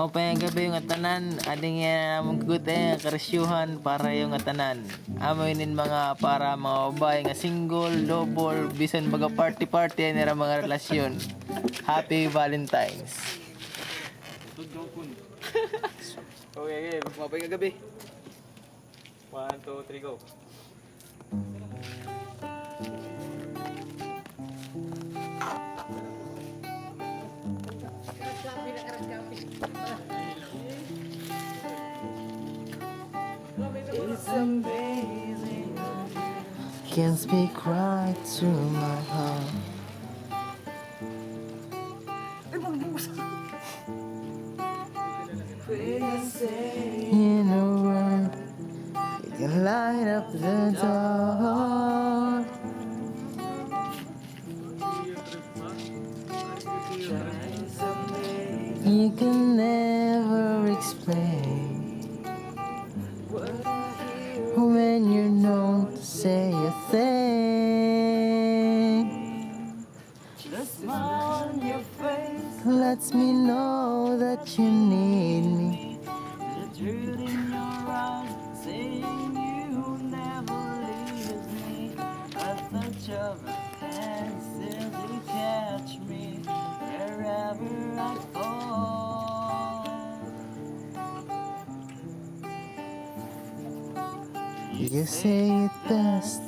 Mao pa yung gabi yung atanan, ading yan among gute karesyuhan para yung atanan. Amoinin mga para mga babae nga single, double, bisan baga party party nira mga relasyon. Happy Valentine's. Okay, okay. Magmapay nga gabi. One, two, three, go. Amazing. Can't speak right to my heart. In a word, you can light up the dark. Lets me know that you need me. The truth in your eyes saying you never leave me. A touch of a pencil to catch me wherever I fall. You say it best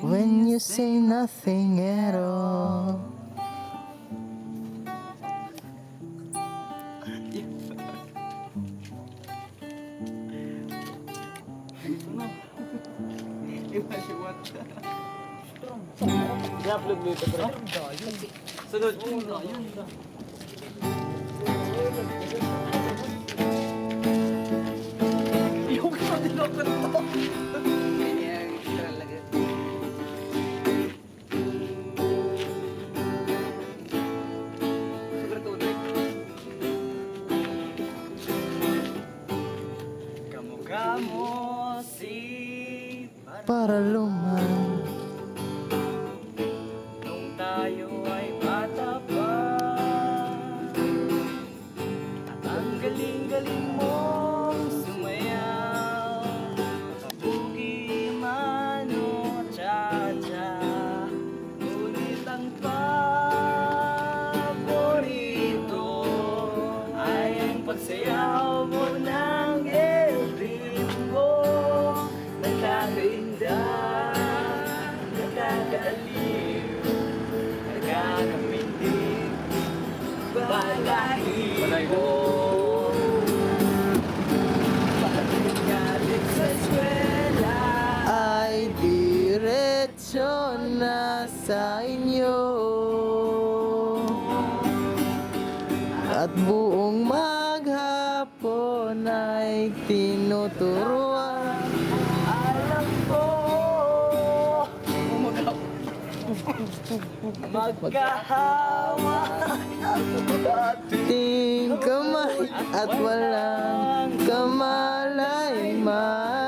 when you say nothing at all. Diablo dito pre. Sunod. Yung kanilokot to. Para luman Nung tayo ay bata pa At ang galing-galing mong sumayaw. Kabugi man o cha-cha Ngunit ang paborito Ay ang pagsayaw mo sa inyo. At buong maghapon ay tinuturuan. Alam ko. Magkahawa. Ting kamay at walang kamalay-malay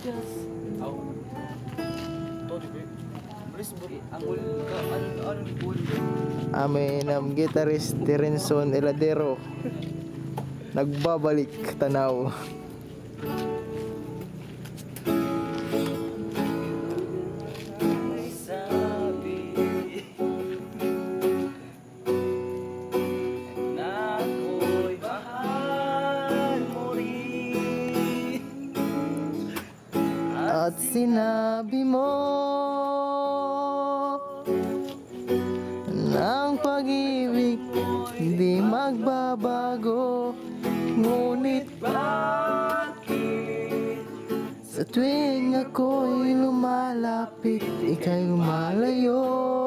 Binigas Aw Ito, di ba? Maris, angul ka? Amin ang gitarist Terenson Eladero Nagbabalik tanaw sinabi mo Ng pag-ibig Di magbabago Ngunit Bakit? Sa tuwing ako'y lumalapit Ika'y lumalayo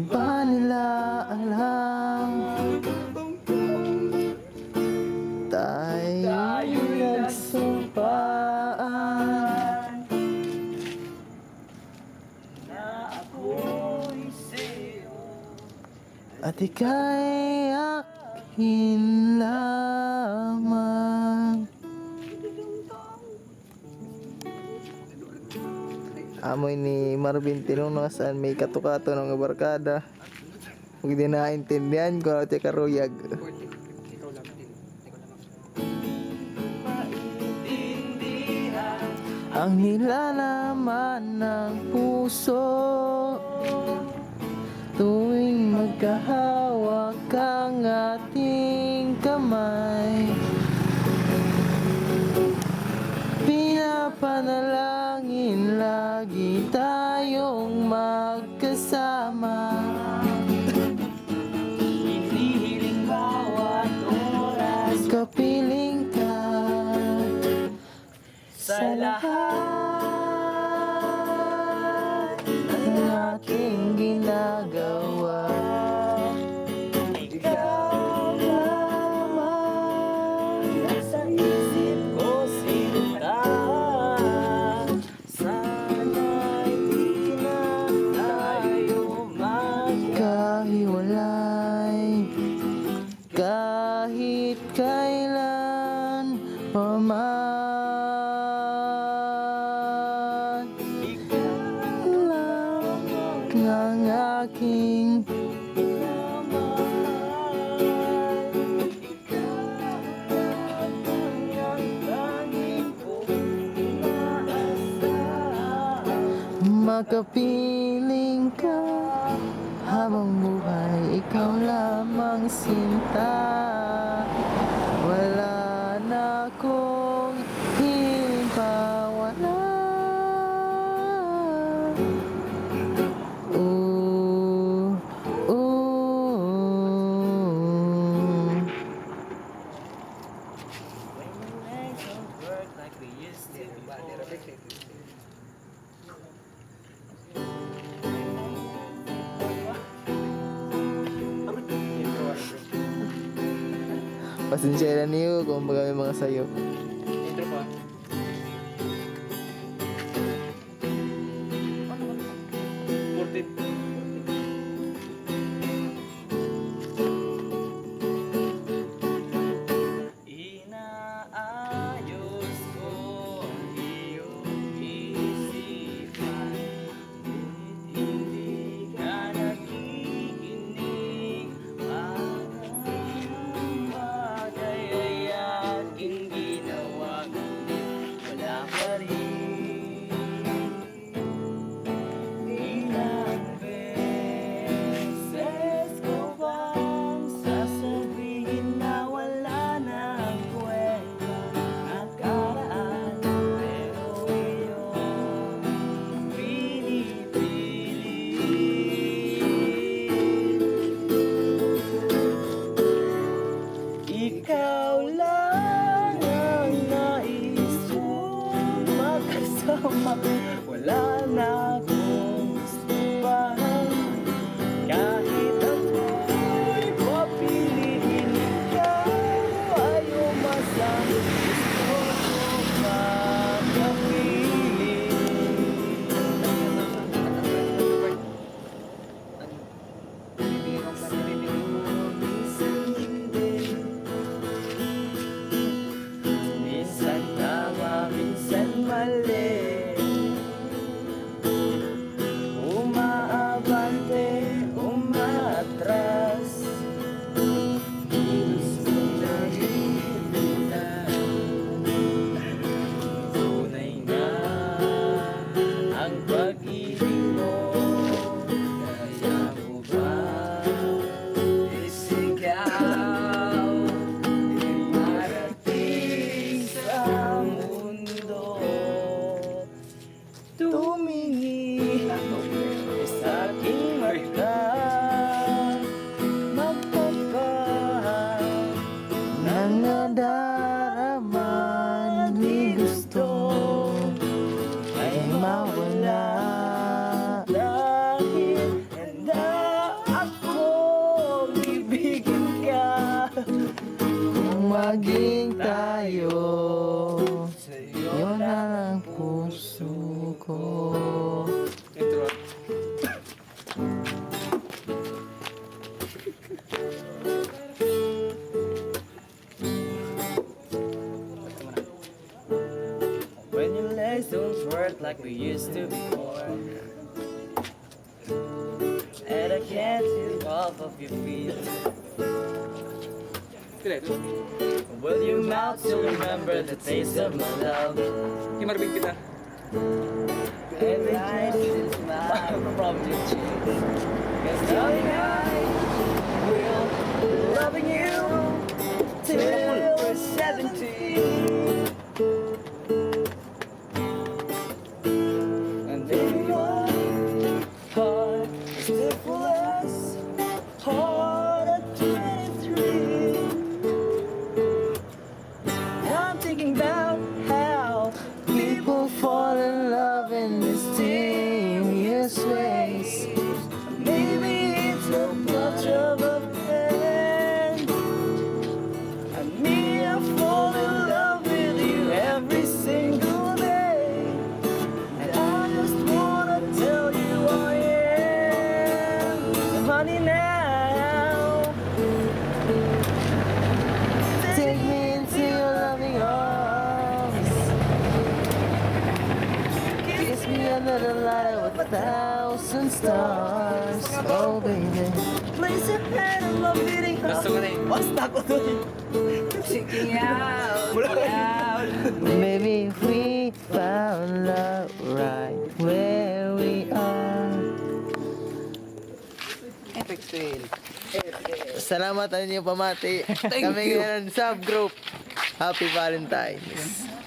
Ba nila alam Tayo nagsumpaan Na ako'y sa'yo. At ika'y akin Amoy ni Marvin Tinuno saan may katukato ng barkada. Huwag din naintindihan ko at karuyag. Ang nilalaman ng puso Tuwing magkahawak ang ating kamay Pinapanalangin lagi tayong magkasama. Hinihiling bawat oras. Kapiling ka Sa lahat. Makapiling ka Habang buhay ikaw lamang sinta. Pasensya na niyo kung baga mga sayop. Like we used to before. And I can't get off of your feet. Will you mouth still remember the taste of my love? Himarbig kita. Every night since my from your cheeks. Cause darling I will be loving you till Oh. Gusto ko na eh. Basta ko to Checking out, out. Maybe we found love right where we are. Epic fail. Salamat sa inyo pamati. Kami ngayon subgroup. Happy Valentine's.